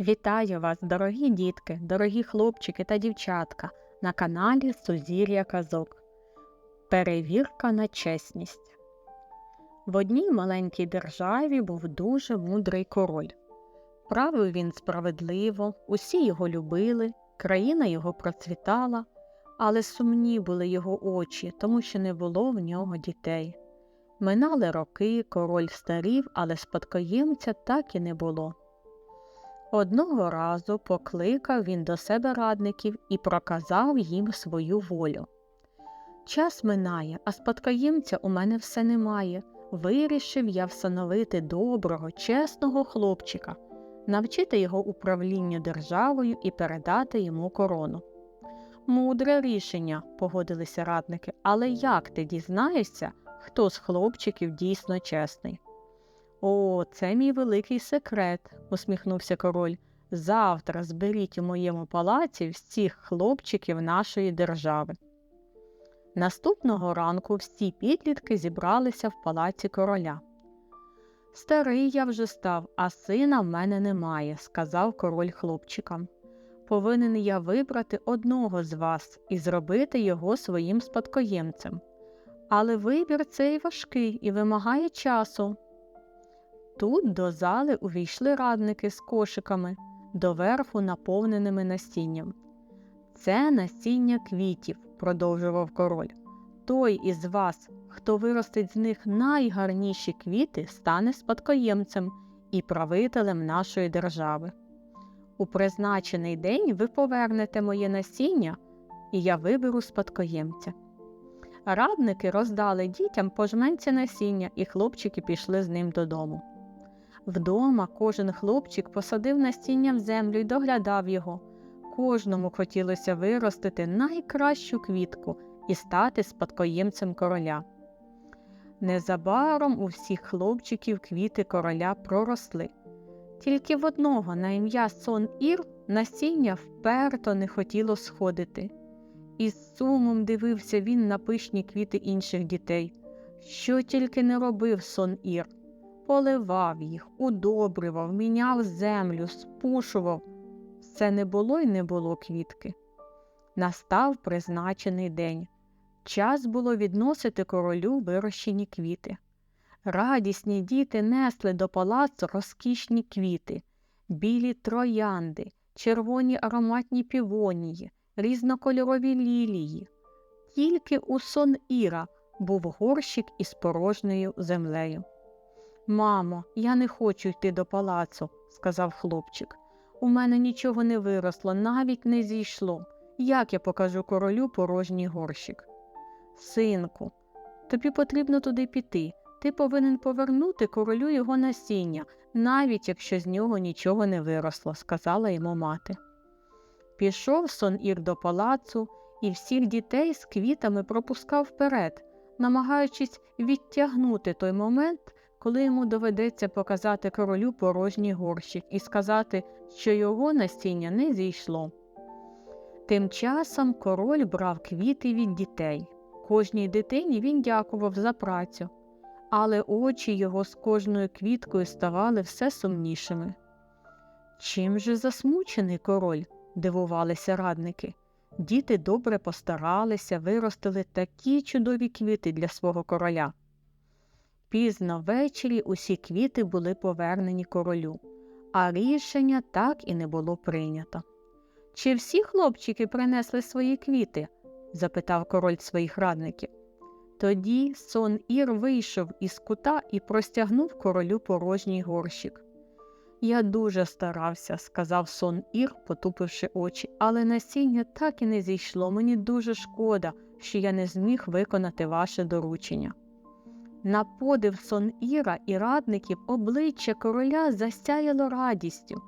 Вітаю вас, дорогі дітки, дорогі хлопчики та дівчатка на каналі Сузір'я Казок. Перевірка на чесність. В одній маленькій державі був дуже мудрий король. Правив він справедливо, усі його любили, країна його процвітала, але сумні були його очі, тому що не було в нього дітей. Минали роки, король старів, але спадкоємця так і не було. Одного разу покликав він до себе радників і проказав їм свою волю. Час минає, а спадкоємця у мене все немає. Вирішив я встановити доброго, чесного хлопчика, навчити його управлінню державою і передати йому корону. Мудре рішення, погодилися радники, але як ти дізнаєшся, хто з хлопчиків дійсно чесний? О, це мій великий секрет, усміхнувся король. Завтра зберіть у моєму палаці всіх хлопчиків нашої держави. Наступного ранку всі підлітки зібралися в палаці короля. Старий я вже став, а сина в мене немає, сказав король хлопчикам. Повинен я вибрати одного з вас і зробити його своїм спадкоємцем. Але вибір цей важкий і вимагає часу. Тут до зали увійшли радники з кошиками, доверху наповненими насінням. Це насіння квітів, продовжував король. Той із вас, хто виростить з них найгарніші квіти, стане спадкоємцем і правителем нашої держави. У призначений день ви повернете моє насіння, і я виберу спадкоємця. Радники роздали дітям по жменці насіння, і хлопчики пішли з ним додому. Вдома кожен хлопчик посадив насіння в землю і доглядав його. Кожному хотілося виростити найкращу квітку і стати спадкоємцем короля. Незабаром у всіх хлопчиків квіти короля проросли. Тільки в одного на ім'я Сон Ір насіння вперто не хотіло сходити. Із сумом дивився він на пишні квіти інших дітей. Що тільки не робив сон Ір поливав їх, удобрював, міняв землю, спушував. Все не було й не було квітки. Настав призначений день. Час було відносити королю вирощені квіти. Радісні діти несли до палацу розкішні квіти, білі троянди, червоні ароматні півонії, різнокольорові лілії. Тільки у сон Іра був горщик із порожньою землею. Мамо, я не хочу йти до палацу, сказав хлопчик. У мене нічого не виросло, навіть не зійшло. Як я покажу королю порожній горщик? Синку, тобі потрібно туди піти. Ти повинен повернути королю його насіння, навіть якщо з нього нічого не виросло, сказала йому мати. Пішов сон Ір до палацу і всіх дітей з квітами пропускав вперед, намагаючись відтягнути той момент, коли йому доведеться показати королю порожній горщик і сказати, що його насіння не зійшло. Тим часом король брав квіти від дітей. Кожній дитині він дякував за працю, але очі його з кожною квіткою ставали все сумнішими. Чим же засмучений король? дивувалися радники. Діти добре постаралися, виростили такі чудові квіти для свого короля. Пізно ввечері усі квіти були повернені королю, а рішення так і не було прийнято. Чи всі хлопчики принесли свої квіти? запитав король своїх радників. Тоді сон Ір вийшов із кута і простягнув королю порожній горщик. Я дуже старався, сказав сон Ір, потупивши очі, але насіння так і не зійшло. Мені дуже шкода, що я не зміг виконати ваше доручення. На подив сон Іра і радників обличчя короля засяяло радістю.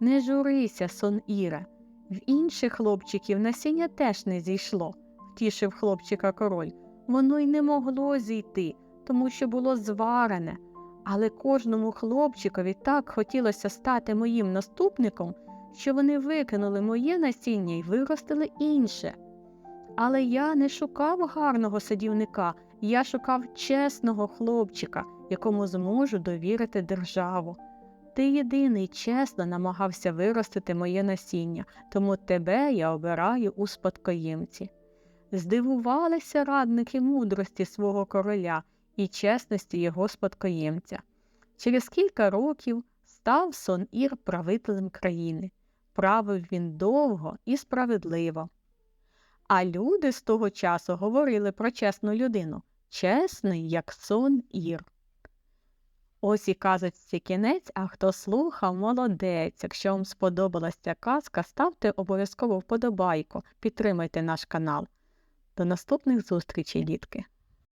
Не журися, сон Іра. В інших хлопчиків насіння теж не зійшло, втішив хлопчика король. Воно й не могло зійти, тому що було зварене. Але кожному хлопчикові так хотілося стати моїм наступником, що вони викинули моє насіння і виростили інше. Але я не шукав гарного садівника, я шукав чесного хлопчика, якому зможу довірити державу. Ти єдиний чесно намагався виростити моє насіння, тому тебе я обираю у спадкоємці. Здивувалися радники мудрості свого короля і чесності його спадкоємця. Через кілька років став сон Ір правителем країни. Правив він довго і справедливо. А люди з того часу говорили про чесну людину чесний, як сон Ір. Ось і казочці кінець, а хто слухав, молодець. Якщо вам сподобалася ця казка, ставте обов'язково вподобайку, підтримайте наш канал. До наступних зустрічей, дітки!